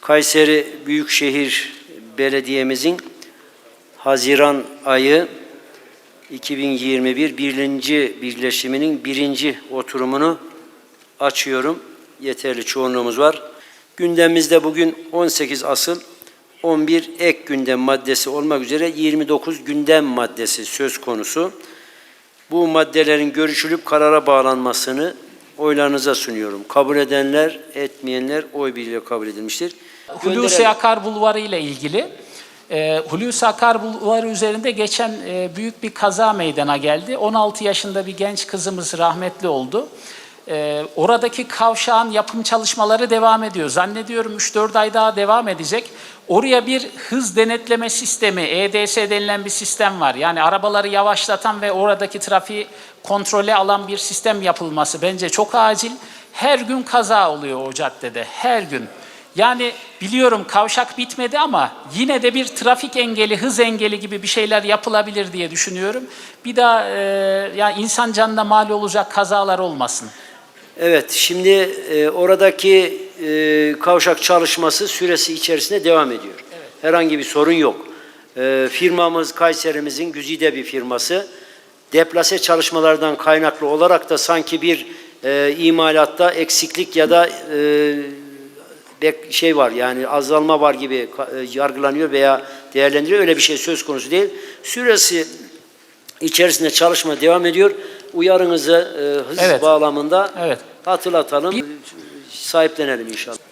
Kayseri Büyükşehir Belediye'mizin Haziran ayı 2021 birinci birleşiminin birinci oturumunu açıyorum. Yeterli çoğunluğumuz var. Gündemimizde bugün 18 asıl 11 ek gündem maddesi olmak üzere 29 gündem maddesi söz konusu. Bu maddelerin görüşülüp karara bağlanmasını oylarınıza sunuyorum. Kabul edenler, etmeyenler oy birliğiyle kabul edilmiştir. Hulusi. Akar Bulvarı ile ilgili. E, Hulusi Akar Bulvarı üzerinde geçen e, büyük bir kaza meydana geldi. 16 yaşında bir genç kızımız rahmetli oldu. E, oradaki kavşağın yapım çalışmaları devam ediyor. Zannediyorum 3-4 ay daha devam edecek. Oraya bir hız denetleme sistemi, EDS denilen bir sistem var. Yani arabaları yavaşlatan ve oradaki trafiği kontrole alan bir sistem yapılması bence çok acil. Her gün kaza oluyor o caddede, her gün. Yani biliyorum kavşak bitmedi ama yine de bir trafik engeli, hız engeli gibi bir şeyler yapılabilir diye düşünüyorum. Bir daha e, ya insan canına mal olacak kazalar olmasın. Evet, şimdi e, oradaki e, kavşak çalışması süresi içerisinde devam ediyor. Herhangi bir sorun yok. E, firmamız Kayserimizin güzide bir firması. Deplase çalışmalardan kaynaklı olarak da sanki bir e, imalatta eksiklik ya da e, şey var yani azalma var gibi e, yargılanıyor veya değerlendiriyor. Öyle bir şey söz konusu değil. Süresi içerisinde çalışma devam ediyor. Uyarınızı e, hız Evet. bağlamında Evet. hatırlatalım. Sahiplenelim inşallah.